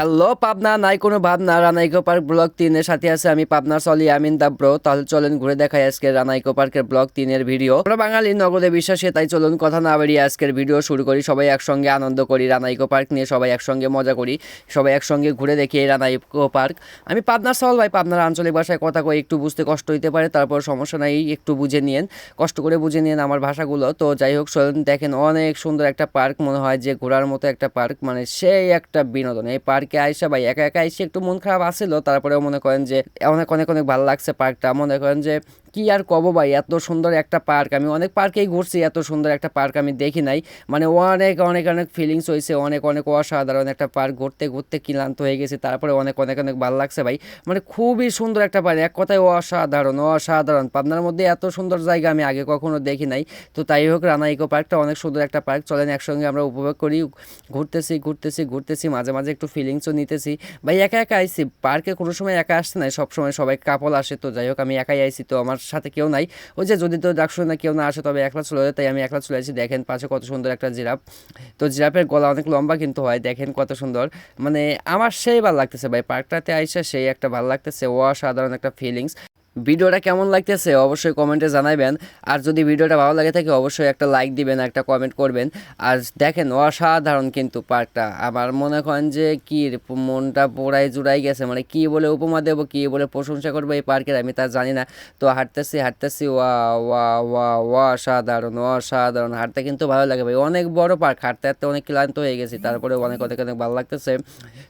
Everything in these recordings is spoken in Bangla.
হ্যালো, পাবনা নাই কোনো ভাবনা, রানাইকো পার্ক ব্লক তিনের সাথে আছে আমি পাবনা সলি আমিন দা ব্রো। তাহলে চলেন ঘুরে দেখাই আজকে রানাইকো পার্কের ব্লক তিনের ভিডিও। আমরা বাঙালি নগদে বিশ্বাসে, তাই চলুন কথা না বেরিয়ে আজকের ভিডিও শুরু করি। সবাই একসঙ্গে আনন্দ করি, রানাইকো পার্ক নিয়ে সবাই একসঙ্গে মজা করি, সবাই একসঙ্গে ঘুরে দেখি এই রানাইকো পার্ক। আমি পাবনার সল ভাই, পাবনার আঞ্চলিক ভাষায় কথা কই, একটু বুঝতে কষ্ট হইতে পারে, তারপর সমস্যা নাই, একটু বুঝে নিয়েন। কষ্ট করে বুঝে নিয়েন আমার ভাষাগুলো। তো যাই হোক, চলুন দেখেন, অনেক সুন্দর একটা পার্ক মনে হয় যে ঘোরার মতো একটা পার্ক মানে সেই একটা বিনোদন, এই পার্কে আইসা ভাই একা একা এসে একটু মন খারাপ আসছিল তারপরেও মনে করেন যে অনেক অনেক অনেক ভালো লাগছে পার্কটা। মনে করেন যে কি আর কব ভাই? এত সুন্দর একটা পার্ক আমি অনেক পার্কেই ঘুরছি, এত সুন্দর একটা পার্ক আমি দেখি নাই। মানে অনেক অনেক অনেক ফিলিংস হয়েছে, অনেক অনেক অসাধারণ একটা পার্ক ঘুরতে ঘুরতে ক্লান্ত হয়ে গেছে, তারপরে অনেক অনেক অনেক ভালো লাগছে ভাই। মানে খুবই সুন্দর একটা পার্ক, এক কথায় অসাধারণ অসাধারণ। পাবনার মধ্যে এত সুন্দর জায়গা আমি আগে কখনো দেখি নাই। তো তাই হোক, রানা ইকো পার্কটা অনেক সুন্দর একটা পার্ক। চলেন একসঙ্গে আমরা উপভোগ করি, ঘুরতেছি ঘুরতেছি ঘুরতেছি, মাঝে মাঝে একটু ফিলিংসও নিতেছি। ভাই, একা একা আইসি পার্কে কোনো সময় একা আসছে না সব সময় সবাই কাপল আসে, তো যাই হোক, আমি একাই আইসি তো আমার সাথে কেউ নাই। ওই যে যদি তো ডাকশো না, কেউ না আসে, তবে একলা চলে যায়। তাই আমি একলা চলে আসি। দেখেন পাশে কত সুন্দর একটা জিরাফ। তো জিরাফের গলা অনেক লম্বা কিন্তু হয়। দেখেন কত সুন্দর। মানে আমার সেই ভালো লাগতেছে ভাই। পার্কটাতে আইসা সেই একটা ভালো লাগতেছে। অসাধারণ একটা ফিলিংস ভিডিওটা কেমন লাগতেছে অবশ্যই কমেন্টে জানাবেন আর যদি ভিডিওটা ভালো লাগে থাকে, অবশ্যই একটা লাইক দিবেন, একটা কমেন্ট করবেন। আর দেখেন, অসাধারণ কিন্তু পার্কটা আমার মনে করেন যে কি মনটা পোড়াই জুড়াই গেছে। মানে কি বলে উপমা দেবো, কি বলে প্রশংসা করব এই পার্কের, আমি তা জানি না। তো হাঁটতেছি হাঁটতেছি ওয়া ওয়া ওয়া ওয়া অসাধারণ অসাধারণ। হাঁটতে কিন্তু ভালো লাগে ভাই। অনেক বড় পার্ক, হাঁটতে হাঁটতে অনেক ক্লান্ত হয়ে গেছি। তারপরে অনেক অনেক অনেক ভালো লাগতেছে।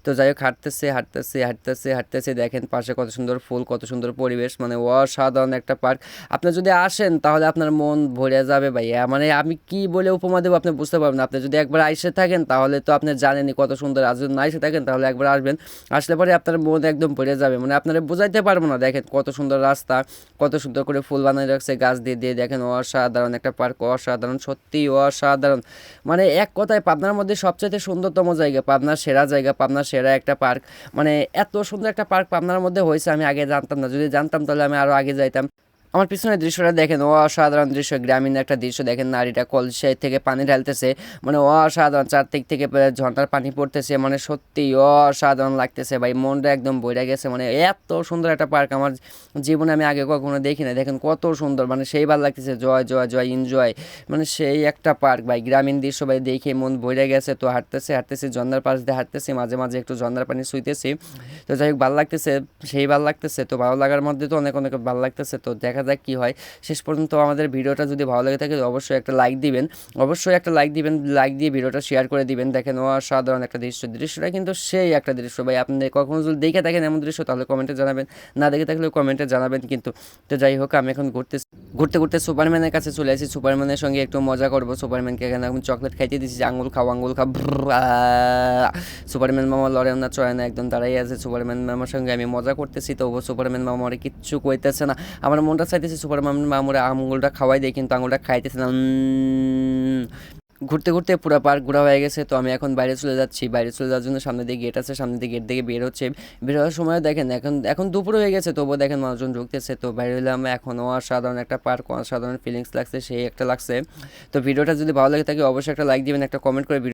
তো যাই হোক, হাঁটতেছি হাঁটতেছি হাঁটতেছি হাঁটতেছি। দেখেন পাশে কত সুন্দর ফুল, কত সুন্দর পরিবেশ। মানে অসাধারণ একটা পার্ক। আপনি যদি আসেন, তাহলে আপনার মন ভরে যাবে ভাই মানে আমি কি বলে উপমা দেবো আপনি বুঝতে পারবেন আপনি যদি একবার আইসে থাকেন, তাহলে তো আপনি জানেনই কত সুন্দর আর যদি না এসে থাকেন, তাহলে একবার আসবেন। আসলে পরে আপনার মন একদম ভরে যাবে। মানে আপনারা বোঝাইতে পারব না। দেখেন কত সুন্দর রাস্তা, কত সুন্দর করে ফুল বানিয়ে রাখছে গাছ দিয়ে দিয়ে দেখেন অসাধারণ একটা পার্ক, অসাধারণ সত্যি অসাধারণ। মানে এক কথায় পাবনার মধ্যে সবচেয়ে সুন্দরতম জায়গা, পাবনার সেরা জায়গা, পাবনার সেরা একটা পার্ক। মানে এত সুন্দর একটা পার্ক পাবনার মধ্যে হয়েছে, আমি আগে জানতাম না। যদি জানতাম তাহলে আমি আরও আগে যাইতাম। আমার পিছনের দৃশ্যটা দেখেন ও অসাধারণ দৃশ্য। গ্রামীণ একটা দৃশ্য দেখেন, নারীটা কলসে থেকে পানি ঢালতেছে মানে অসাধারণ চারদিক থেকে ঝর্ণার পানি পড়তেছে মানে সত্যি অসাধারণ লাগতেছে ভাই, মনটা একদম বইরা গেছে মানে এত সুন্দর একটা পার্ক আমার জীবনে আমি আগে কখনো দেখি না দেখেন কত সুন্দর মানে সেই ভালো লাগতেছে, জয় জয় জয় এনজয় মানে সেই একটা পার্ক ভাই, গ্রামীণ দৃশ্য ভাই, দেখে মন বইরা গেছে, তো হাঁটতেছে, হাঁটতেছি, ঝর্ণার পাশ দিয়ে হাঁটতেছি, মাঝে মাঝে একটু ঝর্ণার পানি শুইতেছি, তো যাই হোক, ভালো লাগতেছে, সেই ভালো লাগতেছে, তো ভালো লাগার মধ্যে তো অনেক অনেক ভালো লাগতেছে, তো দেখা যাক কি হয়। শেষ পর্যন্ত আমাদের ভিডিওটা যদি ভালো লাগে থাকে অবশ্যই একটা লাইক দিবেন। অবশ্যই একটা লাইক দিবেন লাইক দিয়ে ভিডিওটা শেয়ার করে দিবেন। দেখেন অসাধারণ একটা দৃশ্য। দৃশ্যটা কিন্তু সেই একটা দৃশ্য। ভাই, আপনি কখনো যদি দেখে থাকেন এমন দৃশ্য, তাহলে কমেন্টে জানাবেন। না দেখে থাকলে কমেন্টে জানাবেন কিন্তু। তো যাই হোক, আমি এখন ঘুরতে ঘুরতে ঘুরতে সুপারম্যানের কাছে চলে আসি। সুপারম্যানের সঙ্গে একটু মজা করব। সুপারম্যানকে এখানে এখন চকলেট খাইতে দিচ্ছি যে আঙুল খাও আঙুল খাও সুপারম্যান মামা লড়ে না চয় না একদম দাঁড়াই আছে। সুপারম্যান মামার সঙ্গে আমি মজা করতেছি তবু সুপারম্যান মামা আমার কিচ্ছু কইতেছে না। আমার মনটা চাইতেছে সুপারম্যান মামুরা আঙুলটা খাওয়াই দেয় কিন্তু আঙুলটা খাইতেছে না। ঘুরতে ঘুরতে পুরো পার্ক ঘোরা হয়ে গেছে, তো আমি এখন বাইরে চলে যাচ্ছি। বাইরে চলে যাওয়ার জন্য সামনে দিয়ে গেট আছে সামনে দিয়ে গেট থেকে বের হচ্ছে। বের হওয়ার সময় দেখেন, এখন এখন দুপুর হয়ে গেছে, তবুও দেখেন মানুষজন ঢুকতেছে। তো বাইরে হলাম এখনও অসাধারণ একটা পার্ক, অসাধারণ ফিলিংস লাগছে, সেই একটা লাগছে। তো ভিডিওটা যদি ভালো লাগে থাকে, অবশ্যই একটা লাইক দিবেন, একটা কমেন্ট করে